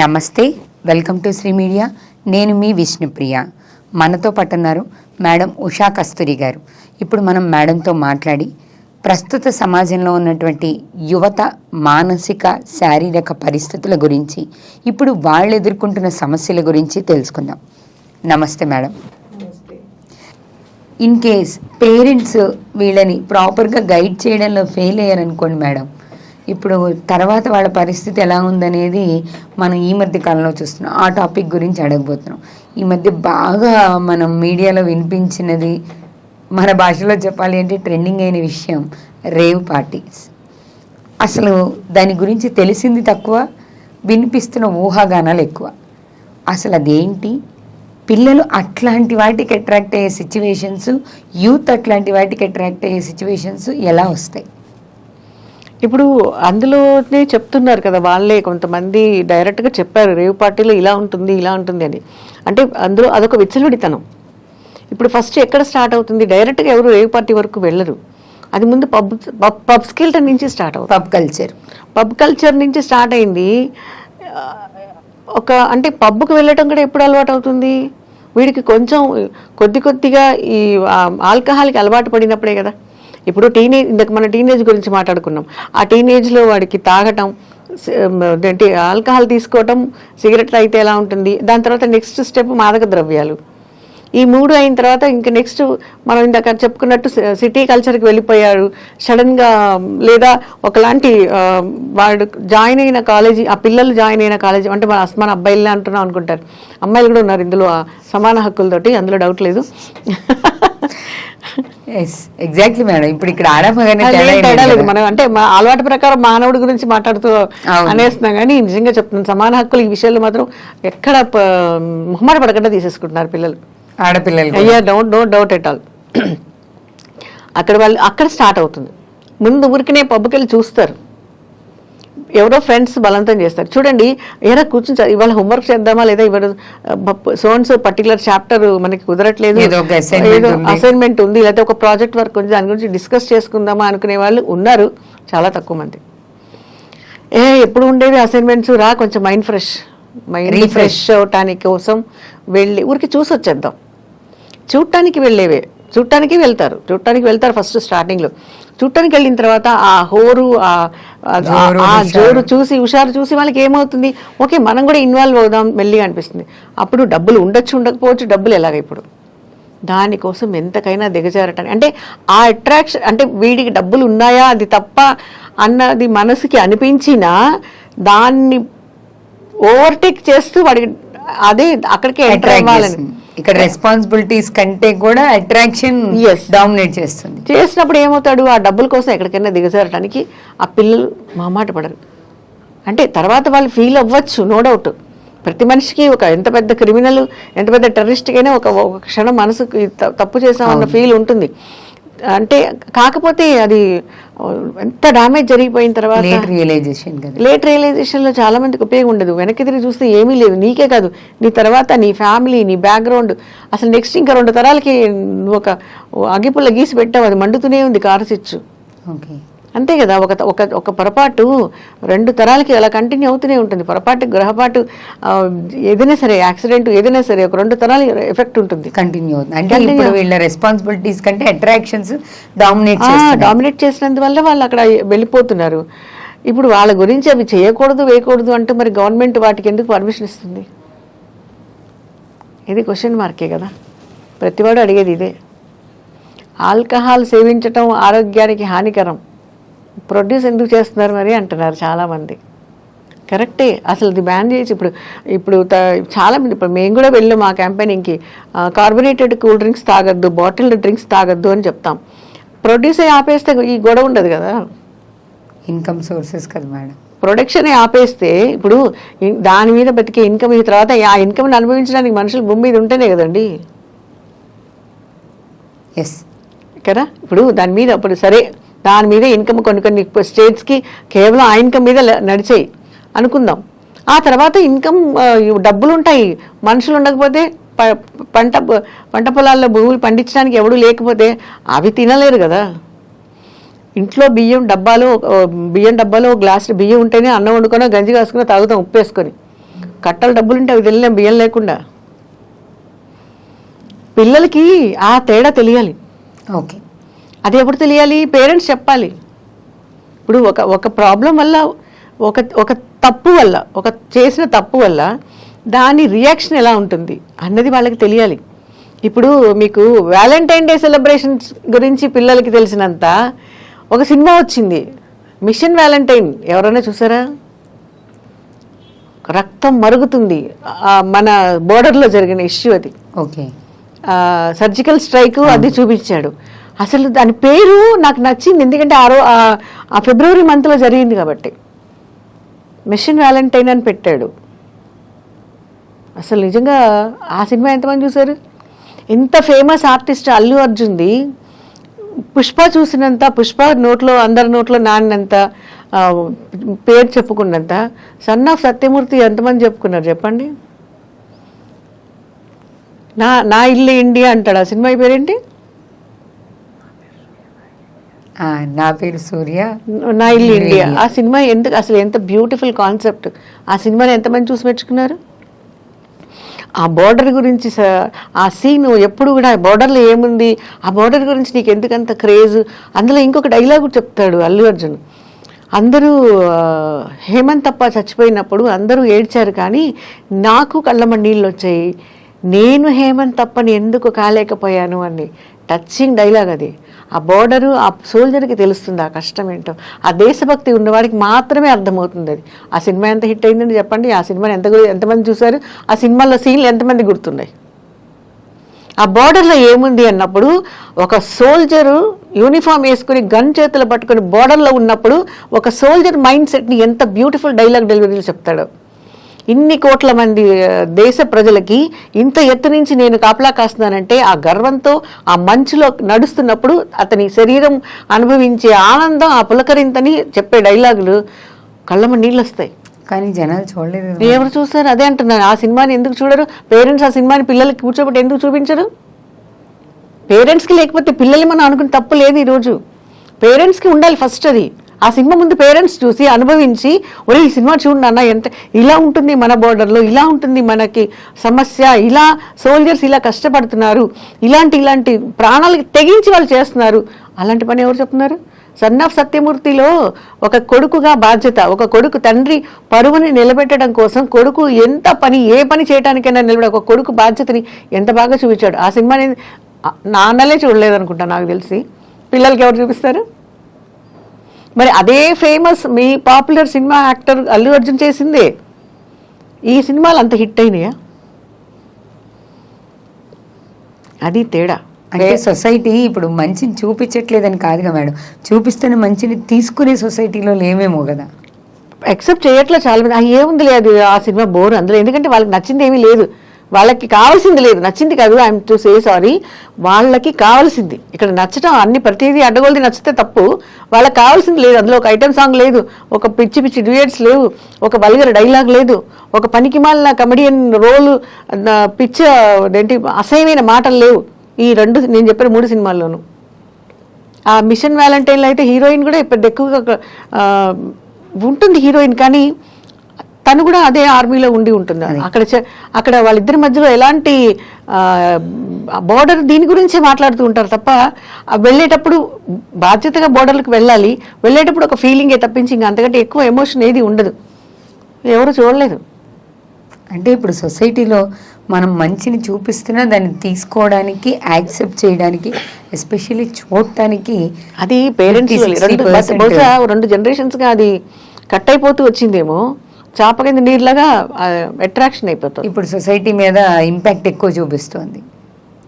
నమస్తే welcome to Shri media. నేను మీ విష్ణుప్రియ. మనతో పట్టున్నారు మేడం ఉషా కస్తూరి గారు. ఇప్పుడు మనం మేడంతో మాట్లాడి ప్రస్తుత సమాజంలో ఉన్నటువంటి యువత మానసిక శారీరక పరిస్థితుల గురించి ఇప్పుడు వాళ్ళు ఎదుర్కొంటున్న సమస్యల గురించి తెలుసుకుందాం. నమస్తే మేడం. ఇన్ కేస్ పేరెంట్స్ వీళ్ళని ప్రాపర్గా గైడ్ చేయడంలో ఫెయిల్ అయ్యారనుకోండి మేడం ఇప్పుడు తర్వాత వాళ్ళ పరిస్థితి ఎలా ఉందనేది మనం ఈ మధ్య కాలంలో చూస్తున్నాం. ఆ టాపిక్ గురించి అడగబోతున్నాం. ఈ మధ్య బాగా మనం మీడియాలో వినిపించినది మన భాషలో చెప్పాలి అంటే ట్రెండింగ్ అయిన విషయం రేవ్ పార్టీస్. అసలు దాని గురించి తెలిసింది తక్కువ వినిపిస్తున్న ఊహాగానాలు ఎక్కువ. అసలు అదేంటి? పిల్లలు అట్లాంటి వాటికి అట్రాక్ట్ అయ్యే సిచ్యువేషన్స్ యూత్ అట్లాంటి వాటికి అట్రాక్ట్ అయ్యే సిచ్యువేషన్స్ ఎలా వస్తాయి? ఇప్పుడు అందులోనే చెప్తున్నారు కదా వాళ్ళే కొంతమంది డైరెక్ట్గా చెప్పారు రేవ్ పార్టీలో ఇలా ఉంటుంది ఇలా ఉంటుంది అని. అంటే అందులో అదొక విచ్చలవిడితనం. ఇప్పుడు ఫస్ట్ ఎక్కడ స్టార్ట్ అవుతుంది? డైరెక్ట్గా ఎవరు రేవ్ పార్టీ వరకు వెళ్ళరు. అది ముందు పబ్ పబ్ పబ్స్కి వెళ్ళటం నుంచి స్టార్ట్ అవుతుంది. పబ్ కల్చర్ పబ్ కల్చర్ నుంచి స్టార్ట్ అయింది. ఒక అంటే పబ్కి వెళ్ళటం కూడా ఎప్పుడు అలవాటు అవుతుంది? వీడికి కొంచెం కొద్ది కొద్దిగా ఈ ఆల్కహాల్కి అలవాటు పడినప్పుడే కదా. ఇప్పుడు టీనేజ్ ఇందాక మన టీనేజ్ గురించి మాట్లాడుకున్నాం. ఆ టీనేజ్లో వాడికి తాగటం ఆల్కహాల్ తీసుకోవటం సిగరెట్లు అయితే ఎలా ఉంటుంది? దాని తర్వాత నెక్స్ట్ స్టెప్ మాదక ద్రవ్యాలు. ఈ మూడు అయిన తర్వాత ఇంకా నెక్స్ట్ మనం ఇందాక చెప్పుకున్నట్టు సిటీ కల్చర్కి వెళ్ళిపోయారు సడన్గా లేదా ఒకలాంటి వాడు జాయిన్ అయిన కాలేజీ ఆ పిల్లలు జాయిన్ అయిన కాలేజీ అంటే మన అస్మాన్ అబ్బాయిలే అంటున్నాం అనుకుంటారు. అమ్మాయిలు కూడా ఉన్నారు ఇందులో ఆ సమాన హక్కులతోటి అందులో డౌట్ లేదు. ఎస్ ఎగ్జాక్ట్లీ మేడం ఇప్పుడు ఇక్కడ ఆడమగానే అది ఏం తేడా లేదు. మనం అంటే మా అలవాటు ప్రకారం మానవుడి గురించి మాట్లాడుతూ. అనేస్తున్నాం కానీ నిజంగా చెప్తున్నాను. సమాన హక్కులు ఈ విషయాల్లో మాత్రం ఎక్కడ మొహమాట పడకుండా తీసేసుకుంటున్నారు పిల్లలు. ఆడపిల్లలు. అయ్యా doubt no doubt at all అక్కడ వాళ్ళు అక్కడ స్టార్ట్ అవుతుంది. ముందు ఊరికనే పబ్కి వెళ్ళి చూస్తారు. ఎవరో ఫ్రెండ్స్ బలవంతం చేస్తారు. చూడండి ఏరా కూర్చుని ఇవాళ హోంవర్క్ చేద్దామా లేదా ఇవాళ సోన్స్ పర్టికులర్ చాప్టర్ మనకి కుదరట్లేదు. ఏదో. అసైన్మెంట్ ఉంది. లేకపోతే ఒక ప్రాజెక్ట్ వర్క్ ఉంది దాని గురించి డిస్కస్ చేసుకుందామా అనుకునే వాళ్ళు ఉన్నారు. చాలా తక్కువ మంది. ఏ ఎప్పుడు ఉండేవి అసైన్మెంట్స్ రా కొంచెం మైండ్ ఫ్రెష్ మైండ్. ఫ్రెష్ అవటానికి కోసం వెళ్ళి ఊరికి చూసి వచ్చేద్దాం చూడటానికి వెళ్ళేవే. చూడటానికి వెళ్తారు. చూడటానికి వెళ్తారు ఫస్ట్ స్టార్టింగ్లో చూడటానికి వెళ్ళిన తర్వాత ఆ హోరు ఆ జోరు, చూసి హుషారు చూసి వాళ్ళకి ఏమవుతుంది? ఓకే మనం కూడా ఇన్వాల్వ్ అవుదాం మెల్లిగా అనిపిస్తుంది. అప్పుడు డబ్బులు ఉండొచ్చు ఉండకపోవచ్చు డబ్బులు ఎలాగ ఇప్పుడు? దానికోసం ఎంతకైనా దిగజారటానికి. అంటే ఆ అట్రాక్షన్ అంటే వీడికి డబ్బులు ఉన్నాయా? అది తప్ప అన్నది మనసుకి అనిపించినా దాన్ని ఓవర్టేక్ చేస్తూ వాడికి అదే అక్కడికి ఎంటర్ అవ్వాలని. ఇక్కడ రెస్పాన్సిబిలిటీస్ కంటే కూడా అట్రాక్షన్. డామినేట్ చేస్తుంది. చేసినప్పుడు ఏమవుతాడు? ఆ డబ్బుల కోసం ఎక్కడికైనా దిగజారటానికి ఆ పిల్లలు మామాట పడరు. అంటే తర్వాత వాళ్ళు ఫీల్ అవ్వచ్చు నో డౌట్ ప్రతి మనిషికి ఒక ఎంత పెద్ద క్రిమినల్ ఎంత పెద్ద టెర్రరిస్ట్కైనా ఒక ఒక క్షణం మనసుకు తప్పు చేసామన్న ఫీల్ ఉంటుంది. అంటే కాకపోతే అది ఎంత డ్యామేజ్ జరిగిపోయిన తర్వాత లేట్ రియలైజేషన్ లేట్ రియలైజేషన్లో చాలా మందికి ఉపయోగం ఉండదు. వెనక్కి తిరిగి చూస్తే ఏమీ లేదు. నీకే కాదు. నీ తర్వాత నీ ఫ్యామిలీ నీ బ్యాక్గ్రౌండ్ అసలు నెక్స్ట్ ఇంకా రెండు తరాలకి ఒక అగిపుల్ల గీసి పెట్టావు. అది మండుతూనే ఉంది. కారసిచ్చు ఓకే అంతే కదా ఒక ఒక ఒక పొరపాటు రెండు తరాలకి అలా కంటిన్యూ అవుతూనే ఉంటుంది. పొరపాటు గ్రహపాటు ఏదైనా సరే యాక్సిడెంట్ ఏదైనా సరే ఒక రెండు తరాలు ఎఫెక్ట్ ఉంటుంది. కంటిన్యూ అవుతుంది. అంటే ఇప్పుడు వీళ్ళ రెస్పాన్సిబిలిటీస్ కంటే అట్రాక్షన్స్ డామినేట్ డామినేట్ చేసినందువల్ల వాళ్ళు అక్కడ వెళ్ళిపోతున్నారు. ఇప్పుడు వాళ్ళ గురించి అవి చేయకూడదు వేయకూడదు అంటూ మరి గవర్నమెంట్ వాటికి ఎందుకు పర్మిషన్ ఇస్తుంది? ఇది క్వశ్చన్ మార్కే కదా. ప్రతివాడు అడిగేది ఇదే. ఆల్కహాల్ సేవించటం ఆరోగ్యానికి హానికరం. ప్రొడ్యూస్ ఎందుకు చేస్తున్నారు మరి అంటున్నారు చాలామంది. కరెక్టే అసలు ఇది బ్యాన్ చేయొచ్చు ఇప్పుడు ఇప్పుడు చాలా మంది ఇప్పుడు మేము కూడా వెళ్ళాం మా క్యాంపెయినింగ్కి కార్బొనేటెడ్ కూల్ డ్రింక్స్ తాగొద్దు బాటిల్డ్ డ్రింక్స్ తాగొద్దు అని చెప్తాం. ప్రొడ్యూస్ అయ్యి ఆపేస్తే ఈ గొడవ ఉండదు కదా. ఇన్కమ్ సోర్సెస్ కదా మేడం. ప్రొడక్షన్ ఆపేస్తే ఇప్పుడు దాని మీద బతికే ఇన్కమ్ ఈ తర్వాత ఆ ఇన్కమ్ని అనుభవించడానికి మనుషులు భూమి మీద ఉంటేనే కదండి. ఎస్ కదా? ఇప్పుడు దాని మీద అప్పుడు సరే దాని మీద ఇన్కమ్ కొన్ని కొన్ని స్టేట్స్కి కేవలం ఆ ఇన్కమ్ మీద నడిచాయి అనుకుందాం. ఆ తర్వాత ఇన్కమ్ డబ్బులు ఉంటాయి మనుషులు ఉండకపోతే ప- పంట పంట పొలాల్లో భూములు పండించడానికి ఎవడు లేకపోతే అవి తినలేరు కదా. ఇంట్లో బియ్యం డబ్బాలు బియ్యం డబ్బాలో ఒక బియ్యం ఉంటేనే అన్నం వండుకొని గంజి కాసుకుని తాగుతాం ఉప్పు వేసుకొని కట్టలు డబ్బులుంటే అవి తెలియలేం బియ్యం లేకుండా. పిల్లలకి ఆ తేడా తెలియాలి. ఓకే. అది ఎప్పుడు తెలియాలి? పేరెంట్స్ చెప్పాలి. ఇప్పుడు ఒక ఒక ప్రాబ్లం వల్ల ఒక ఒక తప్పు వల్ల ఒక చేసిన తప్పు వల్ల దాని రియాక్షన్ ఎలా ఉంటుంది అన్నది వాళ్ళకి తెలియాలి. ఇప్పుడు మీకు వ్యాలంటైన్ డే సెలబ్రేషన్స్ గురించి పిల్లలకి తెలిసినంత ఒక సినిమా వచ్చింది. మిషన్ వ్యాలంటైన్ ఎవరైనా చూసారా? రక్తం మరుగుతుంది. మన బోర్డర్లో జరిగిన ఇష్యూ అది. ఓకే. సర్జికల్ స్ట్రైక్ అది చూపించాడు. అసలు దాని పేరు నాకు నచ్చింది. ఎందుకంటే ఆ రో ఆ- ఫిబ్రవరి మంత్లో జరిగింది కాబట్టి. మిషన్ వ్యాలంటైన్ అని పెట్టాడు. అసలు నిజంగా ఆ సినిమా ఎంతమంది చూశారు? ఇంత ఫేమస్ ఆర్టిస్ట్ అల్లు అర్జున్ది. పుష్ప చూసినంత పుష్ప నోట్లో అందరి నోట్లో నాన్నంత పేరు చెప్పుకున్నంత సన్ ఆఫ్ సత్యమూర్తి ఎంతమంది చెప్పుకున్నారు చెప్పండి? నా నా ఇల్లు ఇండియా అంటాడు. ఆ సినిమా పేరేంటి? నా పేరు సూర్య. నా ఇల్లు ఇండియా. ఆ సినిమా ఎందుకు అసలు ఎంత బ్యూటిఫుల్ కాన్సెప్ట్ ఆ సినిమాని ఎంతమంది చూసి మెచ్చుకున్నారు? ఆ బోర్డర్ గురించి ఆ సీన్ ఎప్పుడు కూడా ఆ బోర్డర్లో ఏముంది? ఆ బోర్డర్ గురించి నీకు ఎందుకంత క్రేజ్ అందులో ఇంకొక డైలాగ్ చెప్తాడు అల్లు అర్జున్. అందరూ హేమంత్ తప్ప చచ్చిపోయినప్పుడు అందరూ ఏడ్చారు కానీ నాకు కళ్ళమ్మ నీళ్ళు వచ్చాయి. నేను హేమంత్ తప్పని ఎందుకు కాలేకపోయాను అని. టచింగ్ డైలాగ్ అది. ఆ బోర్డరు ఆ సోల్జర్కి తెలుస్తుంది ఆ కష్టం ఏంటో. ఆ దేశభక్తి ఉన్నవాడికి మాత్రమే అర్థమవుతుంది అది. ఆ సినిమా ఎంత హిట్ అయిందని చెప్పండి. ఆ సినిమాని ఎంత ఎంతమంది చూశారు? ఆ సినిమాలో సీన్లు ఎంతమంది గుర్తున్నాయి? ఆ బార్డర్లో ఏముంది అన్నప్పుడు ఒక సోల్జరు యూనిఫామ్ వేసుకుని గన్ చేతులు పట్టుకుని బార్డర్లో ఉన్నప్పుడు ఒక సోల్జర్ మైండ్ సెట్ని ఎంత బ్యూటిఫుల్ డైలాగ్ డెలివరీలు చెప్తాడు. ఇన్ని కోట్ల మంది దేశ ప్రజలకి ఇంత ఎత్తు నుంచి నేను కాపలా కాస్తున్నానంటే ఆ గర్వంతో ఆ మంచులో నడుస్తున్నప్పుడు అతని శరీరం అనుభవించే ఆనందం ఆ పులకరింతని చెప్పే డైలాగులు కళ్ళమ్మ నీళ్ళు వస్తాయి కానీ జనాలు చూడలేదు. ఎవరు చూస్తారు? అదే అంటున్నాను. ఆ సినిమాని ఎందుకు చూడరు? పేరెంట్స్ ఆ సినిమాని పిల్లలకి కూర్చోబెట్టి ఎందుకు చూపించరు? పేరెంట్స్కి లేకపోతే పిల్లలు మనం అనుకుని తప్పు లేదు ఈరోజు. పేరెంట్స్కి ఉండాలి ఫస్ట్ అది. ఆ సినిమా ముందు పేరెంట్స్ చూసి అనుభవించి ఒరే ఈ సినిమా చూడండి అన్న ఎంత ఇలా ఉంటుంది మన బోర్డర్లో ఇలా ఉంటుంది మనకి సమస్య ఇలా సోల్జర్స్ ఇలా కష్టపడుతున్నారు ఇలాంటి ఇలాంటి ప్రాణాలు తెగించి వాళ్ళు చేస్తున్నారు. అలాంటి పని ఎవరు చెప్తున్నారు? సన్ ఆఫ్ సత్యమూర్తిలో ఒక కొడుకుగా బాధ్యత ఒక కొడుకు తండ్రి పరువుని నిలబెట్టడం కోసం కొడుకు ఎంత పని ఏ పని చేయడానికైనా నిలబడే ఒక కొడుకు బాధ్యతని ఎంత బాగా చూపించాడు. ఆ సినిమాని నాన్నలే చూడలేదు అనుకుంటా నాకు తెలిసి. పిల్లలకి ఎవరు చూపిస్తారు? మరి అదే ఫేమస్ మీ popular cinema actor Allu Arjun చేసిందే. ఈ సినిమాలు అంత హిట్ అయినాయా? అది తేడా. అంటే సొసైటీ ఇప్పుడు మంచిని చూపించట్లేదని కాదుగా మేడం. చూపిస్తున్న మంచిని తీసుకునే సొసైటీలో లేమేమో కదా. యాక్సెప్ట్ చేయట్లే చాలా మంది "ఆ, ఏముంది లేదు ఆ సినిమా బోర్ అందులో. ఎందుకంటే వాళ్ళకి నచ్చింది ఏమీ లేదు. వాళ్ళకి కావాల్సింది లేదు. నచ్చింది కాదు. ఐఎమ్ టు సే సారీ వాళ్ళకి కావాల్సింది. ఇక్కడ నచ్చటం అన్ని ప్రతిదీ అడ్డగోలది నచ్చితే తప్పు. వాళ్ళకి కావాల్సింది లేదు. అందులో ఒక ఐటెం సాంగ్ లేదు. ఒక పిచ్చి పిచ్చి డ్యూయట్స్ లేవు. ఒక వల్గర్ డైలాగ్ లేదు. ఒక పనికిమాలిన కమెడియన్ రోలు పిచ్చ ఏంటి అసహ్యమైన మాటలు లేవు. ఈ రెండు నేను చెప్పిన మూడు సినిమాల్లోనూ. ఆ మిషన్ వ్యాలంటైన్లో అయితే హీరోయిన్ కూడా ఇప్పుడు ఎక్కువగా ఉంటుంది హీరోయిన్. కానీ తను కూడా అదే ఆర్మీలో ఉండి ఉంటుంది. అక్కడ అక్కడ వాళ్ళిద్దరి మధ్యలో ఎలాంటి బార్డర్ దీని గురించే మాట్లాడుతూ ఉంటారు తప్ప వెళ్ళేటప్పుడు బాధ్యతగా బోర్డర్లకు వెళ్ళాలి. వెళ్ళేటప్పుడు ఒక ఫీలింగే తప్పించి ఇంకా అంతకంటే ఎక్కువ ఎమోషన్ ఏది ఉండదు. ఎవరు చూడలేదు. అంటే ఇప్పుడు సొసైటీలో మనం మంచిని చూపిస్తున్నా దాన్ని తీసుకోవడానికి యాక్సెప్ట్ చేయడానికి ఎస్పెషల్లీ చూడటానికి అది పేరెంట్స్ 50, రెండు 60% బహుశా రెండు generations గా అది కట్ అయిపోతూ వచ్చిందేమో. చాప కింద నీళ్ళగా అట్రాక్షన్ అయిపోతుంది. ఇప్పుడు సొసైటీ మీద ఇంపాక్ట్ ఎక్కువ చూపిస్తోంది.